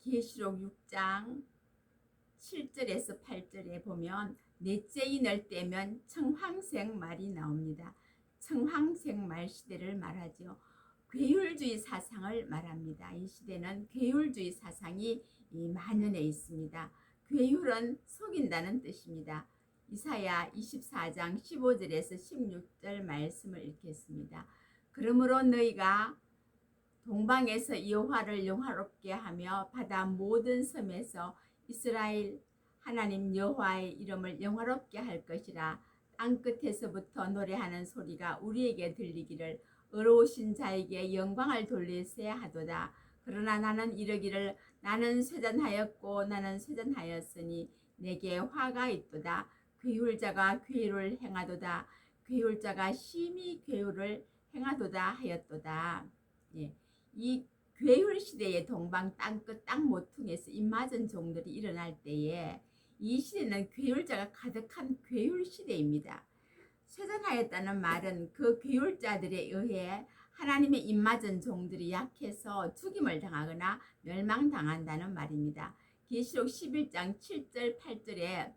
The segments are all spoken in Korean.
계시록 6장 7절에서 8절에 보면 넷째 인을 떼면 청황색 말이 나옵니다. 청황색 말 시대를 말하죠. 괴율주의 사상을 말합니다. 이 시대는 괴율주의 사상이 이 만연해 있습니다. 괴율은 속인다는 뜻입니다. 이사야 24장 15절에서 16절 말씀을 읽겠습니다. 그러므로 너희가 동방에서 여호와를 영화롭게 하며 바다 모든 섬에서 이스라엘 하나님 여호와의 이름을 영화롭게 할 것이라 땅 끝에서부터 노래하는 소리가 우리에게 들리기를 의로우신 자에게 영광을 돌리세 하도다. 그러나 나는 이르기를 나는 쇠잔하였고 나는 쇠잔하였으니 내게 화가 있도다. 괴율자가 괴율을 행하도다. 괴율자가 심히 괴율을 행하도다 하였도다. 예. 이 괴율 시대의 동방 땅끝 땅 모퉁에서 입맞은 종들이 일어날 때에 이 시대는 괴율자가 가득한 괴율 시대입니다. 쇠잔하였다는 말은 그 괴율자들에 의해 하나님의 입맞은 종들이 약해서 죽임을 당하거나 멸망당한다는 말입니다. 계시록 11장 7절 8절에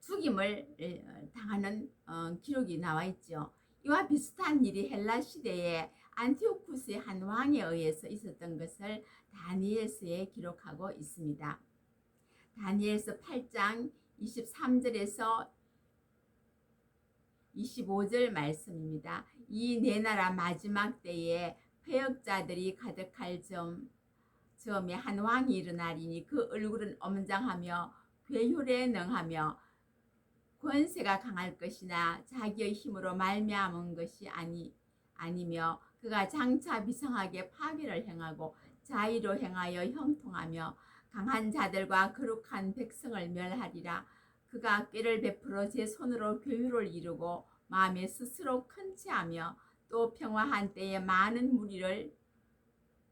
죽임을 어, 당하는 어, 기록이 나와 있죠. 이와 비슷한 일이 헬라 시대에 안티오쿠스의 한 왕에 의해서 있었던 것을 다니엘서에 기록하고 있습니다. 다니엘서 8장 23절에서 25절 말씀입니다. 이 네 나라 마지막 때에 폐역자들이 가득할 점 점에 한 왕이 일어나리니 그 얼굴은 엄장하며 괴율에 능하며 권세가 강할 것이나 자기의 힘으로 말미암은 것이 아니 아니며 그가 장차 비상하게 파괴를 행하고 자의로 행하여 형통하며 강한 자들과 거룩한 백성을 멸하리라 그가 꾀를 베풀어 제 손으로 교유를 이루고 마음에 스스로 큰체하며 또 평화한 때에 많은 무리를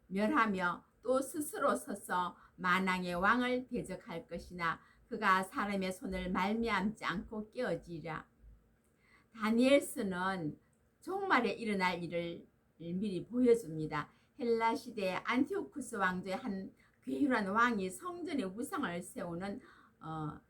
멸하며 또 스스로 서서 만왕의 왕을 대적할 것이나 그가 사람의 손을 말미암지 않고 깨어지리라. 다니엘스는 종말에 일어날 일을 미리 보여줍니다. 헬라 시대 안티오쿠스 왕조의 한 괴율한 왕이 성전에 우상을 세우는 어,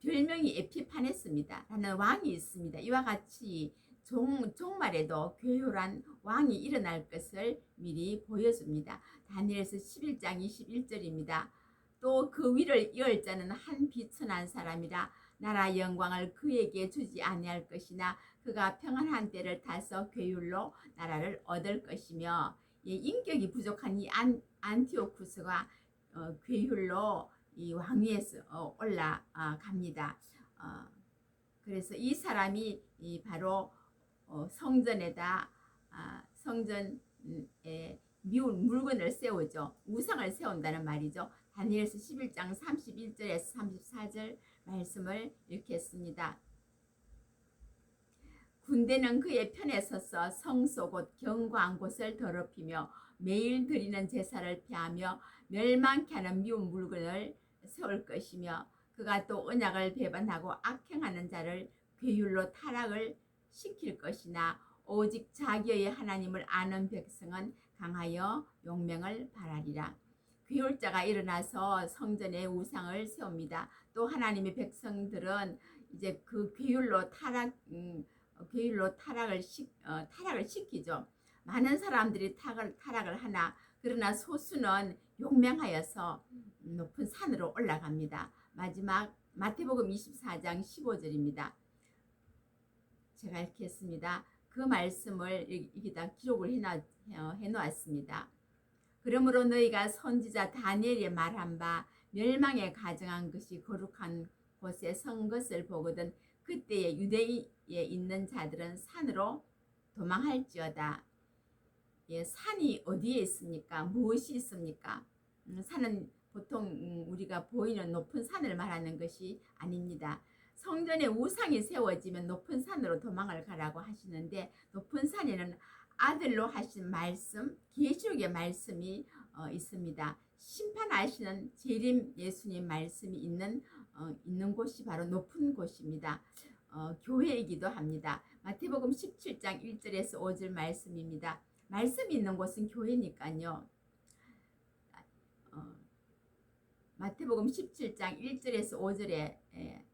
별명이 에피파네스입니다. 라는 왕이 있습니다. 이와 같이 종, 종말에도 괴율한 왕이 일어날 것을 미리 보여줍니다. 다니엘서 11장 21절입니다. 또 그 위를 이을 자는 한 비천한 사람이라 나라 영광을 그에게 주지 아니할 것이나 그가 평안한 때를 타서 괴율로 나라를 얻을 것이며 예, 인격이 부족한 이 안, 안티오쿠스가 어, 괴율로 이 왕위에서 어, 올라갑니다. 어, 그래서 이 사람이 이 바로 어, 성전에다 아, 성전에 미운 물건을 세우죠. 우상을 세운다는 말이죠. 다니엘서 11장 31절에서 34절 말씀을 읽겠습니다. 군대는 그의 편에 서서 성소 곧 경과한 곳을 더럽히며 매일 드리는 제사를 피하며 멸망케 하는 미운 물건을 세울 것이며 그가 또 언약을 배반하고 악행하는 자를 괴율로 타락을 시킬 것이나 오직 자기의 하나님을 아는 백성은 강하여 용명을 바라리라. 괴율자가 일어나서 성전에 우상을 세웁니다. 또 하나님의 백성들은 이제 그 괴율로 타락 음, 괴율로 타락을 시, 어, 타락을 시키죠. 많은 사람들이 타락을, 타락을 하나 그러나 소수는 용맹하여서 높은 산으로 올라갑니다. 마지막 마태복음 24장 15절입니다. 제가 읽겠습니다. 그 말씀을 여기다 기록을 해놔, 해놓았습니다. 그러므로 너희가 선지자 다니엘이 말한 바 멸망에 가정한 것이 거룩한 곳에 선 것을 보거든 그때에 유대 에 있는 자들은 산으로 도망할지어다. 예, 산이 어디에 있습니까? 무엇이 있습니까? 음, 산은 보통 음, 우리가 보이는 높은 산을 말하는 것이 아닙니다. 성전에 우상이 세워지면 높은 산으로 도망을 가라고 하시는데 높은 산에는 아들로 하신 말씀, 계시록의 말씀이 어, 있습니다. 심판하시는 재림 예수님 말씀이 있는 어, 있는 곳이 바로 높은 곳입니다. 어, 교회이기도 합니다. 마태복음 17장 1절에서 5절 말씀입니다. 말씀이 있는 곳은 교회니까요. 어, 마태복음 17장 1절에서 5절의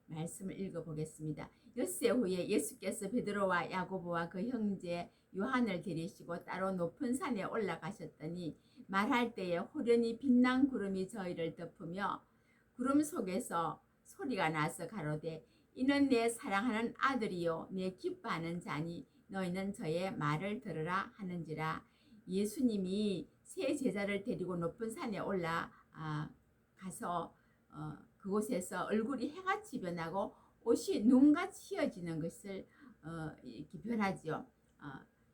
말씀을 읽어보겠습니다. 엿새 후에 예수께서 베드로와 야고보와 그 형제 요한을 데리시고 따로 높은 산에 올라가셨더니 말할 때에 호련히 빛난 구름이 저희를 덮으며 구름 속에서 소리가 나서 가로되 이는 내 사랑하는 아들이요 내 기뻐하는 자니 너희는 저의 말을 들으라 하는지라 예수님이 세 제자를 데리고 높은 산에 올라 아, 가서 어, 그곳에서 얼굴이 해같이 변하고 옷이 눈같이 휘어지는 것을 어, 이렇게 변하지요. 어,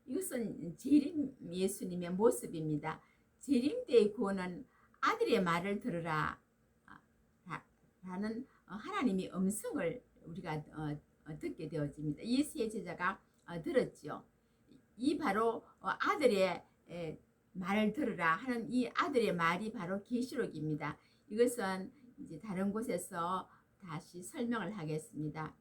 이것은 재림 예수님의 모습입니다. 재림 때의 구원은 아들의 말을 들으라 아, 라- 라는 어, 하나님의 음성을 우리가 어, 어, 듣게 되어집니다. 이세 제자가 어, 들었지요. 이 바로 어, 아들의 에, 말을 들으라 하는 이 아들의 말이 바로 계시록입니다. 이것은 이제 다른 곳에서 다시 설명을 하겠습니다.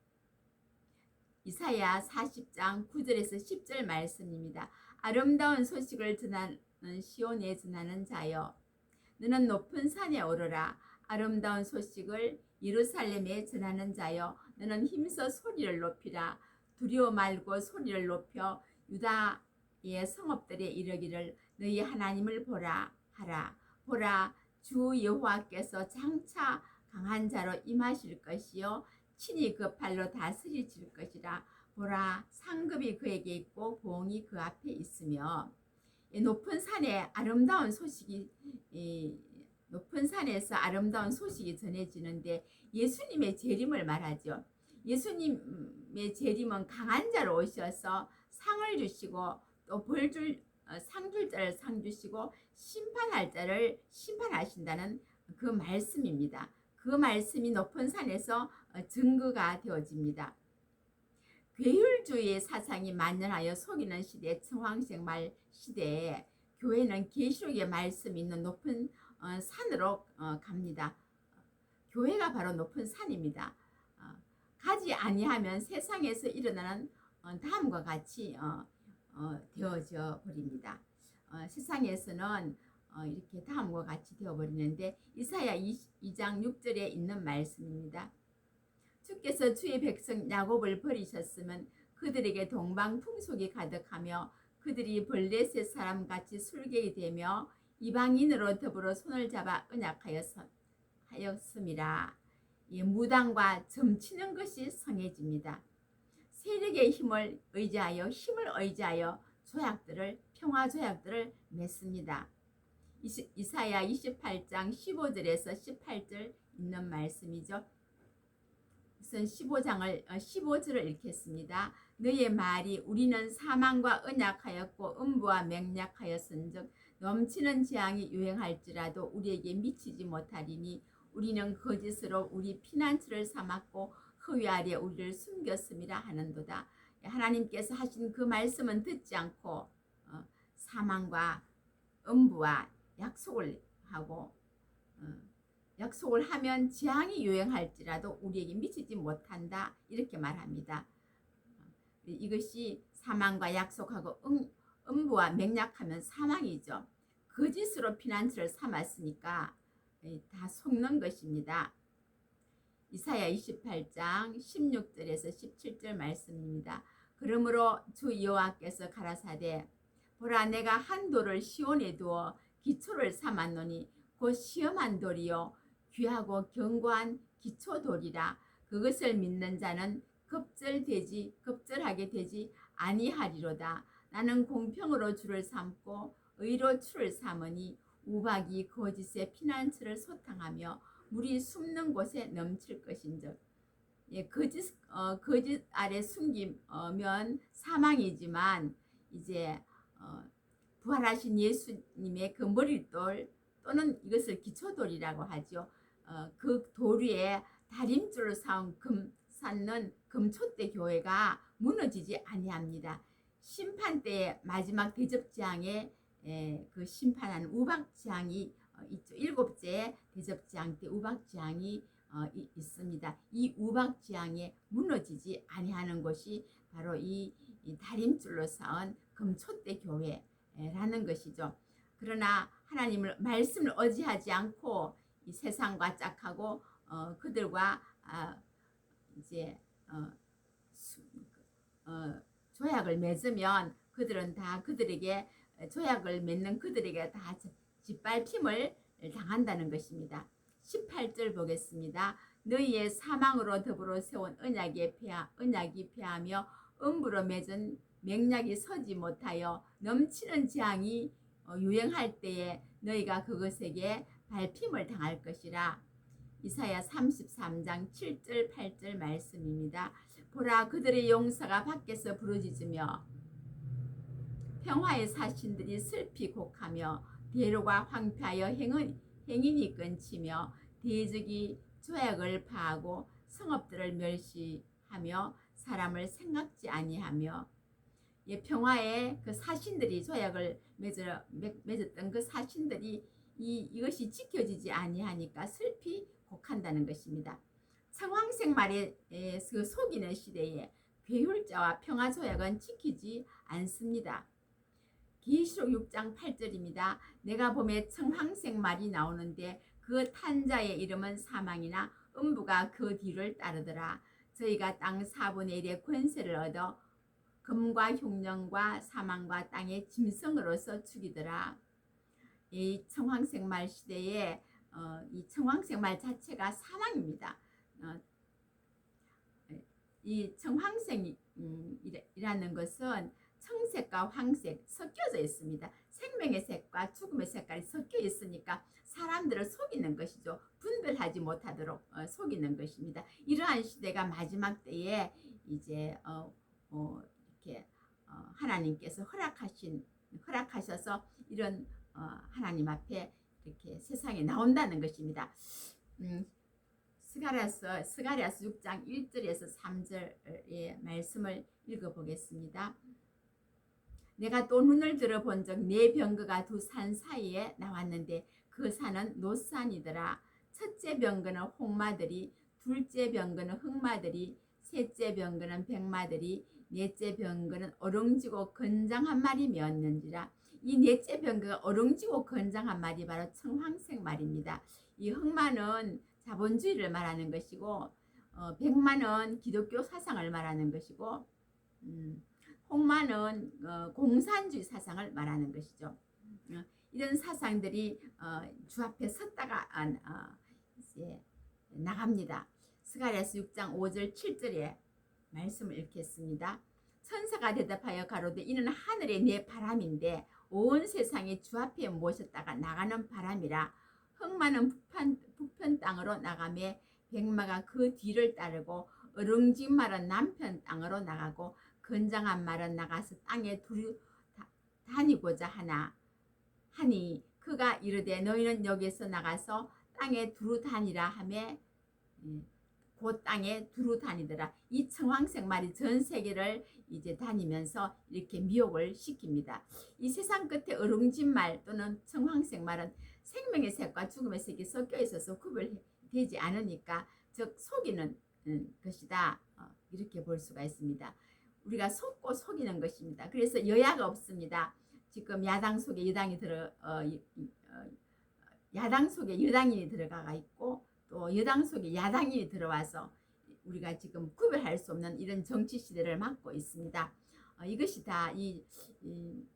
이사야 40장 9절에서 10절 말씀입니다. 아름다운 소식을 전하는 시온에 전하는 자여 너는 높은 산에 오르라 아름다운 소식을 예루살렘에 전하는 자여 너는 힘써 소리를 높이라. 두려워 말고 소리를 높여 유다의 성읍들에 이르기를 너희 하나님을 보라 하라. 보라 주 여호와께서 장차 강한 자로 임하실 것이요. 친히 그 팔로 다스리실 것이라. 보라 상급이 그에게 있고 보응이 그 앞에 있으며. 이 높은 산에 아름다운 소식이 이 높은 산에서 아름다운 소식이 전해지는데 예수님의 재림을 말하죠. 예수님의 재림은 강한 자로 오셔서 상을 주시고 또 벌줄 어, 상줄 자를 상 주시고 심판할 자를 심판하신다는 그 말씀입니다. 그 말씀이 높은 산에서 어, 증거가 되어집니다. 괴율주의 사상이 만연하여 속이는 시대, 청황색 말 시대에 교회는 계시록의 말씀이 있는 높은 어, 산으로 어, 갑니다. 교회가 바로 높은 산입니다. 어, 가지 아니하면 세상에서 일어나는 어, 다음과 같이 어, 어, 되어져 버립니다. 어, 세상에서는 어, 이렇게 다음과 같이 되어버리는데 이사야 2장 6절에 있는 말씀입니다. 주께서 주의 백성 야곱을 버리셨으면 그들에게 동방 풍속이 가득하며 그들이 블레셋 사람같이 술객이 되며 이방인으로 더불어 손을 잡아 언약하였음이라. 이 무당과 점치는 것이 성해집니다. 세력의 힘을 의지하여 힘을 의지하여 조약들을 평화 조약들을 맺습니다. 이사야 28장 15절에서 18절 있는 말씀이죠. 우선 15장을 15절을 읽겠습니다. 너의 말이 우리는 사망과 언약하였고 음부와 맹약하였은즉 넘치는 재앙이 유행할지라도 우리에게 미치지 못하리니 우리는 거짓으로 우리 피난처를 삼았고 허위 아래 우리를 숨겼음이라 하는도다. 하나님께서 하신 그 말씀은 듣지 않고 어, 사망과 음부와 약속을 하고 어, 약속을 하면 재앙이 유행할지라도 우리에게 미치지 못한다 이렇게 말합니다. 어, 이것이 사망과 약속하고 음, 음부와 맹약하면 사망이죠. 거짓으로 피난처를 삼았으니까 에, 다 속는 것입니다. 이사야 28장 16절에서 17절 말씀입니다. 그러므로 주 여호와께서 가라사대 보라 내가 한 돌을 시온에 두어 기초를 삼았노니 곧 시험한 돌이요 귀하고 견고한 기초 돌이라 그것을 믿는 자는 급절되지 급절하게 되지 아니하리로다 나는 공평으로 주를 삼고 의로 추를 삼으니 우박이 거짓의 피난처를 소탕하며 물이 숨는 곳에 넘칠 것인즉 예, 거짓 어, 거짓 아래 숨기면 사망이지만 이제 어, 부활하신 예수님의 그 머리돌 또는 이것을 기초돌이라고 하죠. 어, 그돌 위에 다림줄을 쌓은 금 쌓는 금촛대 교회가 무너지지 아니합니다. 심판 때 마지막 대접 재앙에 에, 그 심판하는 우박 재앙이 어, 있죠. 일곱째 대접 재앙 때 우박 재앙이 어, 이- 있습니다. 이 우박 재앙에 무너지지 아니하는 것이 바로 이, 이 다림줄로 쌓은 금촛대 교회라는 것이죠. 그러나 하나님을 말씀을 어지하지 않고 이 세상과 짝하고 어, 그들과 아, 이제 어, 수- 어, 조약을 맺으면 그들은 다 그들에게 조약을 맺는 그들에게 다 지- 짓밟힘을 당한다는 것입니다. 18절 보겠습니다. 너희의 사망으로 더불어 세운 언약에 폐하, 언약이 폐하며 음부로 맺은 맹약이 서지 못하여 넘치는 재앙이 어, 유행할 때에 너희가 그것에게 밟힘을 당할 것이라. 이사야 33장 7절 8절 말씀입니다. 보라 그들의 용사가 밖에서 부르짖으며 평화의 사신들이 슬피 곡하며 대로가 황폐하여 행은, 행인이 끊치며 대적이 조약을 파하고 성읍들을 멸시하며 사람을 생각지 아니하며 예, 평화의 그 사신들이 조약을 맺어, 맺- 맺었던 그 사신들이 이, 이것이 지켜지지 아니하니까 슬피 곡한다는 것입니다. 청황색 말에 에, 그 속이는 시대에 괴율자와 평화 조약은 지키지 않습니다. 계시록 6장 8절입니다. 내가 봄에 청황색 말이 나오는데 그 탄자의 이름은 사망이나 음부가 그 뒤를 따르더라. 저희가 땅 4분의 1의 권세를 얻어 금과 흉령과 사망과 땅의 짐승으로서 죽이더라. 이 청황색 말 시대에 어, 이 청황색 말 자체가 사망입니다. 어, 이 청황색이라는 것은 청색과 황색 섞여져 있습니다. 생명의 색과 죽음의 색깔이 섞여 있으니까 사람들을 속이는 것이죠. 분별하지 못하도록 어, 속이는 것입니다. 이러한 시대가 마지막 때에 이제 어, 어, 이렇게 어, 하나님께서 허락하신 허락하셔서 이런 어, 하나님 앞에 이렇게 세상에 나온다는 것입니다. 음, 스가랴서 스가랴서 6장 1절에서 3절의 말씀을 읽어 보겠습니다. 내가 또 눈을 들어 본 적 네 병거가 두 산 사이에 나왔는데 그 산은 노산이더라. 첫째 병거는 홍마들이, 둘째 병거는 흑마들이, 셋째 병거는 백마들이, 넷째 병거는 어릉지고 건장한 말이 메었는지라. 이 넷째 병거가 어릉지고 건장한 말이 바로 청황색 말입니다. 이 흑마는 자본주의를 말하는 것이고, 어, 백마는 기독교 사상을 말하는 것이고, 음, 홍마는 어, 공산주의 사상을 말하는 것이죠. 어, 이런 사상들이 어, 주 앞에 섰다가 안, 어, 이제 나갑니다. 스가랴서 6장 5절 7절에 말씀을 읽겠습니다. 천사가 대답하여 가로되 이는 하늘의 내 바람인데 온 세상이 주 앞에 모셨다가 나가는 바람이라 흑마는 북한, 북편 땅으로 나가매 백마가 그 뒤를 따르고 말은 남편 땅으로 나가고 건장한 말은 나가서 땅에 두루 다- 다니고자 하나 하니 그가 이르되 너희는 여기서 나가서 땅에 두루 다니라 하매 예, 그 땅에 두루 다니더라. 이 청황색 말이 전 세계를 이제 다니면서 이렇게 미혹을 시킵니다. 이 세상 끝에 어릉진 말 또는 청황색 말은 생명의 색과 죽음의 색이 섞여 있어서 구별되지 않으니까 즉 속이는 음, 것이다. 어, 이렇게 볼 수가 있습니다. 우리가 속고 속이는 것입니다. 그래서 여야가 없습니다. 지금 야당 속에 여당이 들어 어, 어, 야당 속에 여당이 들어가가 있고 또 여당 속에 야당이 들어와서 우리가 지금 구별할 수 없는 이런 정치 시대를 맞고 있습니다. 어, 이것이 다이 이,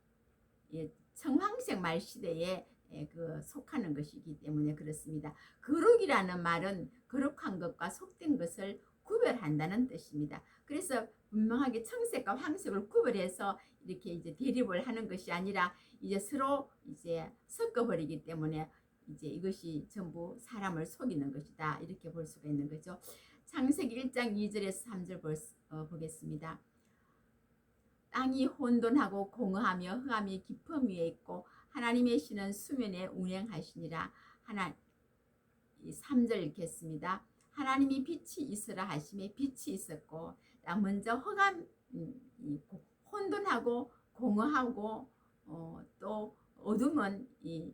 이 청황색 말 시대에 에, 그 속하는 것이기 때문에 그렇습니다. 거룩이라는 말은 거룩한 것과 속된 것을 구별한다는 뜻입니다. 그래서 분명하게 청색과 황색을 구별해서 이렇게 이제 대립을 하는 것이 아니라 이제 서로 이제 섞어버리기 때문에 이제 이것이 전부 사람을 속이는 것이다 이렇게 볼 수가 있는 거죠. 창세기 1장 2절에서 3절 볼, 수- 어, 보겠습니다. 땅이 혼돈하고 공허하며 흑암이 깊음 위에 있고 하나님의 신은 수면에 운행하시니라 하나 이 3절 읽겠습니다. 하나님이 빛이 있으라 하심에 빛이 있었고 딱 먼저 흑암 음, 이 고- 혼돈하고 공허하고 어, 또 어둠은 이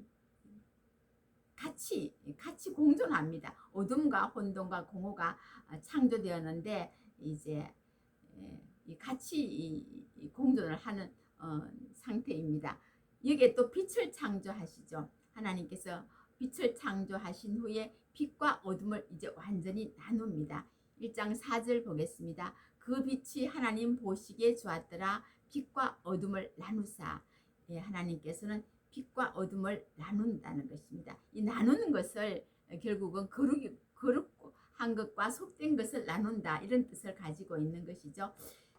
같이 같이 공존합니다. 어둠과 혼돈과 공허가 아, 창조되었는데 이제 에, 이 같이 공존을 하는 어, 상태입니다. 여기에 또 빛을 창조하시죠. 하나님께서 빛을 창조하신 후에 빛과 어둠을 이제 완전히 나눕니다. 1장 4절 보겠습니다. 그 빛이 하나님 보시기에 좋았더라. 빛과 어둠을 나누사. 예, 하나님께서는 빛과 어둠을 나눈다는 것입니다. 이 나누는 것을 결국은 거룩이 거룩한 것과 속된 것을 나눈다 이런 뜻을 가지고 있는 것이죠.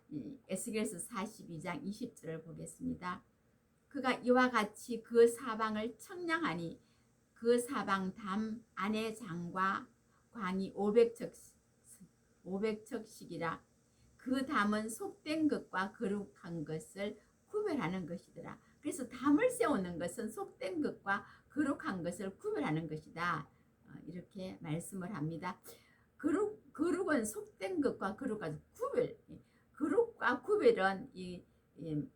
이 에스겔서 42장 20절을 보겠습니다. 그가 이와 같이 그 사방을 청량하니 그 사방 담 안의 장과 광이 500척 500척씩이라 그 담은 속된 것과 거룩한 것을 구별하는 것이더라. 그래서 담을 세우는 것은 속된 것과 거룩한 것을 구별하는 것이다. 어, 이렇게 말씀을 합니다. 거룩 거룩은 속된 것과 거룩한 구별. 거룩과 구별은 이, 이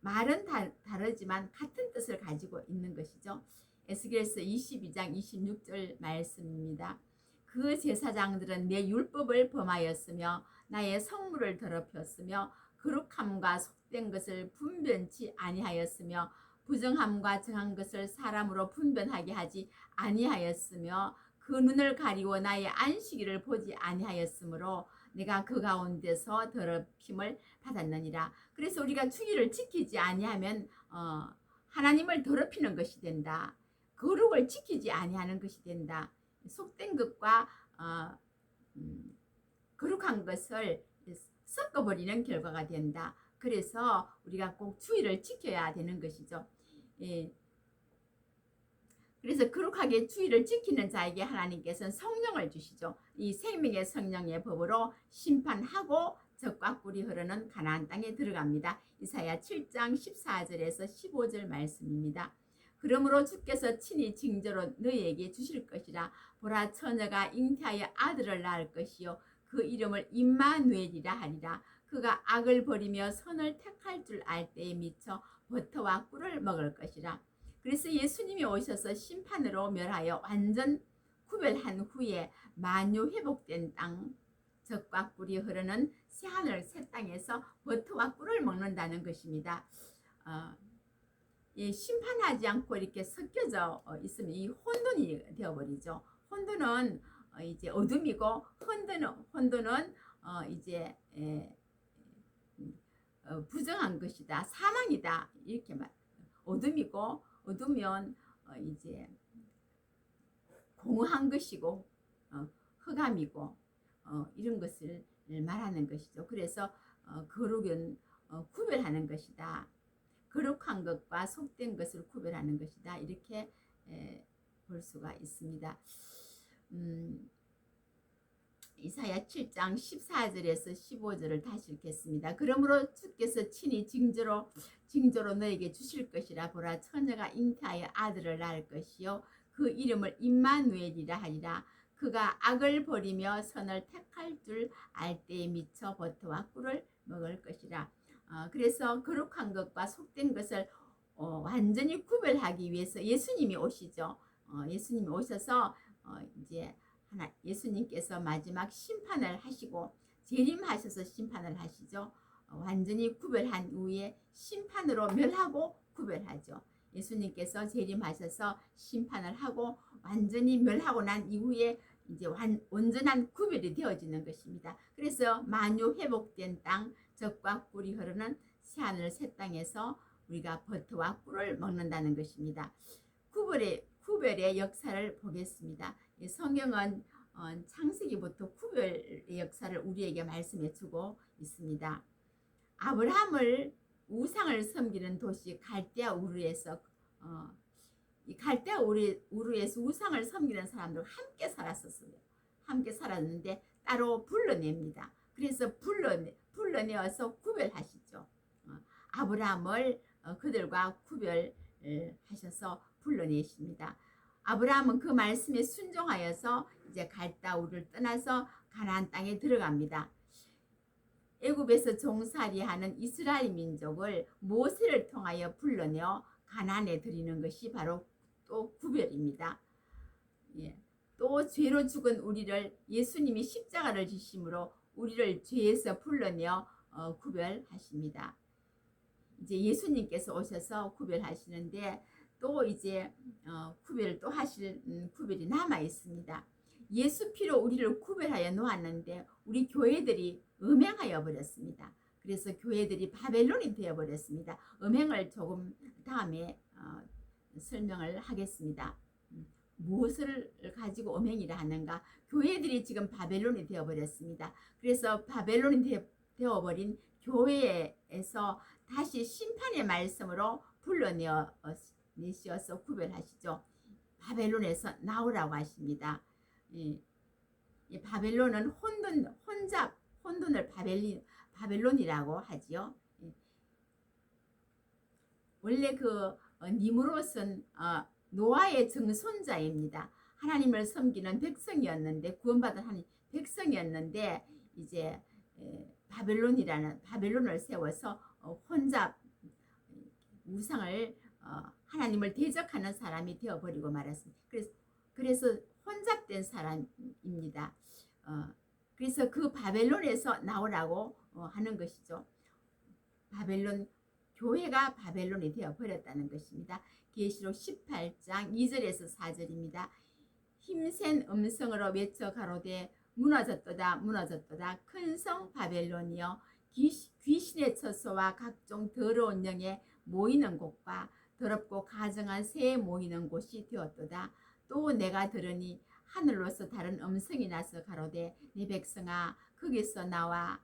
말은 다, 다르지만 같은 뜻을 가지고 있는 것이죠. 에스겔서 22장 26절 말씀입니다. 그 제사장들은 내 율법을 범하였으며 나의 성물을 더럽혔으며 거룩함과 속된 것을 분변치 아니하였으며 부정함과 정한 것을 사람으로 분변하게 하지 아니하였으며 그 눈을 가리고 나의 안식일을 보지 아니하였으므로 내가 그 가운데서 더럽힘을 받았느니라. 그래서 우리가 주기를 지키지 아니하면 어, 하나님을 더럽히는 것이 된다. 거룩을 지키지 아니하는 것이 된다. 속된 것과 어, 음, 거룩한 것을 섞어버리는 결과가 된다. 그래서 우리가 꼭 주의를 지켜야 되는 것이죠. 예. 그래서 거룩하게 주의를 지키는 자에게 하나님께서는 성령을 주시죠. 이 생명의 성령의 법으로 심판하고 적과 꿀이 흐르는 가나안 땅에 들어갑니다. 이사야 7장 14절에서 15절 말씀입니다. 그러므로 주께서 친히 징조로 너희에게 주실 것이라. 보라 처녀가 잉태하여 아들을 낳을 것이요. 그 이름을 임마누엘이라 하리라. 그가 악을 버리며 선을 택할 줄 알 때에 미쳐 버터와 꿀을 먹을 것이라. 그래서 예수님이 오셔서 심판으로 멸하여 완전 구별한 후에 만유 회복된 땅 적과 꿀이 흐르는 새하늘 새 땅에서 버터와 꿀을 먹는다는 것입니다. 어, 이 심판하지 않고 이렇게 섞여져 어, 있으면 이 혼돈이 되어버리죠. 혼돈은 어, 이제 어둠이고 혼돈은 혼돈은 어, 이제 부정한 것이다, 사망이다 이렇게 말. 어둠이고 어두면 어, 이제 공허한 것이고 어, 흑암이고 어, 이런 것을 말하는 것이죠. 그래서 어, 거룩은 어, 구별하는 것이다. 거룩한 것과 속된 것을 구별하는 것이다. 이렇게 에, 볼 수가 있습니다. 음, 이사야 7장 14절에서 15절을 다시 읽겠습니다. 그러므로 주께서 친히 징조로 징조로 너에게 주실 것이라 보라 처녀가 잉태하여 아들을 낳을 것이요 그 이름을 임마누엘이라 하리라 그가 악을 버리며 선을 택할 줄 알 때에 미쳐 버터와 꿀을 먹을 것이라 어, 그래서 거룩한 것과 속된 것을 어, 완전히 구별하기 위해서 예수님이 오시죠. 어, 예수님이 오셔서 어, 이제 하나 예수님께서 마지막 심판을 하시고 재림하셔서 심판을 하시죠. 어, 완전히 구별한 후에 심판으로 멸하고 구별하죠. 예수님께서 재림하셔서 심판을 하고 완전히 멸하고 난 이후에 이제 완, 온전한 구별이 되어지는 것입니다. 그래서 만유 회복된 땅, 적과 꿀이 흐르는 새하늘 새 땅에서 우리가 버터와 꿀을 먹는다는 것입니다. 구별의 구별의 역사를 보겠습니다. 성경은 어, 창세기부터 구별의 역사를 우리에게 말씀해 주고 있습니다. 아브라함을 우상을 섬기는 도시 갈대아 우르에서 어, 이 갈대아 우르, 우르에서 우상을 섬기는 사람들 함께 살았었어요. 함께 살았는데 따로 불러냅니다. 그래서 불러내, 불러내어서 구별하시죠. 어, 아브라함을 어, 그들과 구별하셔서 불러내십니다. 아브라함은 그 말씀에 순종하여서 이제 갈다우를 떠나서 가나안 땅에 들어갑니다. 애굽에서 종살이하는 이스라엘 민족을 모세를 통하여 불러내어 가나안에 들이는 것이 바로 또 구별입니다. 예. 또 죄로 죽은 우리를 예수님이 십자가를 지심으로 우리를 죄에서 불러내어 어, 구별하십니다. 이제 예수님께서 오셔서 구별하시는데 또 이제 어, 구별을 또 하실 음, 구별이 남아 있습니다. 예수 피로 우리를 구별하여 놓았는데 우리 교회들이 음행하여 버렸습니다. 그래서 교회들이 바벨론이 되어 버렸습니다. 음행을 조금 다음에 어, 설명을 하겠습니다. 음, 무엇을 가지고 음행이라 하는가? 교회들이 지금 바벨론이 되어 버렸습니다. 그래서 바벨론이 되어, 되어 버린 교회에서 다시 심판의 말씀으로 불러내어 어, 내시어서 구별하시죠. 바벨론에서 나오라고 하십니다. 이, 이 바벨론은 혼돈, 혼잡, 혼돈을 바벨리, 바벨론이라고 하지요. 예. 원래 그 어, 니무롯은 어, 노아의 정손자입니다. 하나님을 섬기는 백성이었는데 구원받은 하나님 백성이었는데 이제 에, 바벨론이라는 바벨론을 세워서 어, 혼잡 우상을 어, 하나님을 대적하는 사람이 되어버리고 말았습니다. 그래서 그래서 혼잡된 사람입니다. 어, 그래서 그 바벨론에서 나오라고 어, 하는 것이죠. 바벨론 교회가 바벨론이 되어 버렸다는 것입니다. 계시록 18장 2절에서 4절입니다. 힘센 음성으로 외쳐 가로되 무너졌도다 무너졌도다 큰 성 바벨론이여 귀- 귀신의 처소와 각종 더러운 영에 모이는 곳과 더럽고 가정한 새에 모이는 곳이 되었도다. 또 내가 들으니 하늘로서 다른 음성이 나서 가로되 내 백성아 거기서 나와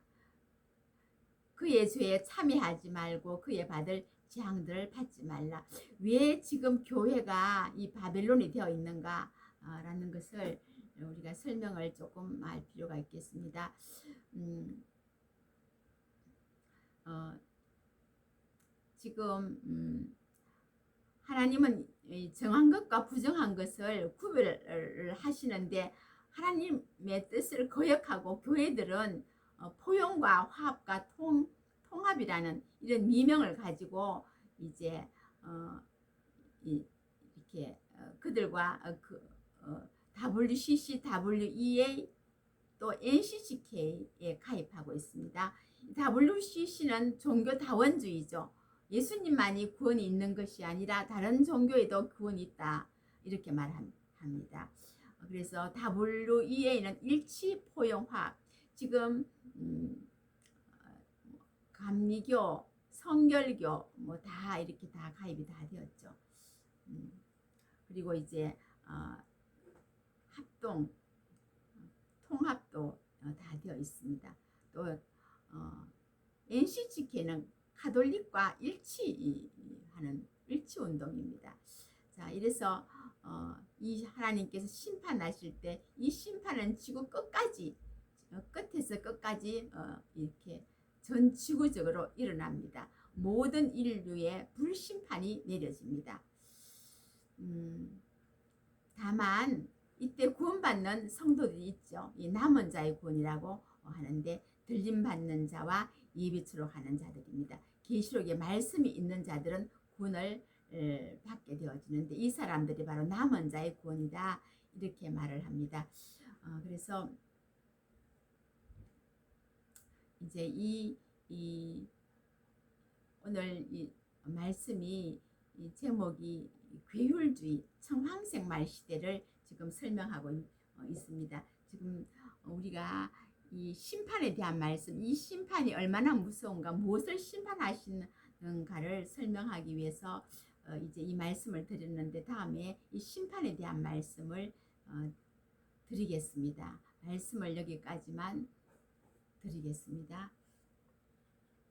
그의 죄에 참여하지 말고 그의 받을 재앙들을 받지 말라. 왜 지금 교회가 이 바벨론이 되어 있는가 라는 것을 우리가 설명을 조금 할 필요가 있겠습니다. 음, 어, 지금 음, 하나님은 이 정한 것과 부정한 것을 구별을 하시는데 하나님의 뜻을 거역하고 교회들은 어, 포용과 화합과 통, 통합이라는 이런 미명을 가지고 이제 어, 이, 이렇게 어, 그들과 어, 그, 어, WCC, WEA 또 NCCK에 가입하고 있습니다. WCC는 종교 다원주의죠. 예수님만이 구원이 있는 것이 아니라 다른 종교에도 구원이 있다 이렇게 말합니다. 그래서 WEA는 일치 포용화 지금 음, 감리교, 성결교 뭐 다 이렇게 다 가입이 다 되었죠. 음, 그리고 이제 어, 합동, 통합도 어, 다 되어 있습니다. 또 어, NCCK는 카톨릭과 일치하는 일치 운동입니다. 자, 이래서 어, 이 하나님께서 심판하실 때 이 심판은 지구 끝까지 어, 끝에서 끝까지 어, 이렇게 전 지구적으로 일어납니다. 모든 인류의 불심판이 내려집니다. 음, 다만 이때 구원받는 성도들이 있죠. 이 남은 자의 구원이라고 하는데 들림 받는 자와 예비치로 가는 자들입니다. 계시록에 말씀이 있는 자들은 구원을 에, 받게 되어지는데 이 사람들이 바로 남은 자의 구원이다 이렇게 말을 합니다. 어, 그래서 이제 이, 이 오늘 이 말씀이 이 제목이 괴율주의 청황생말 시대를 지금 설명하고 있, 어, 있습니다. 지금 우리가 이 심판에 대한 말씀, 이 심판이 얼마나 무서운가, 무엇을 심판하시는가를 설명하기 위해서 어, 이제 이 말씀을 드렸는데 다음에 이 심판에 대한 말씀을 어, 드리겠습니다. 말씀을 여기까지만 드리겠습니다.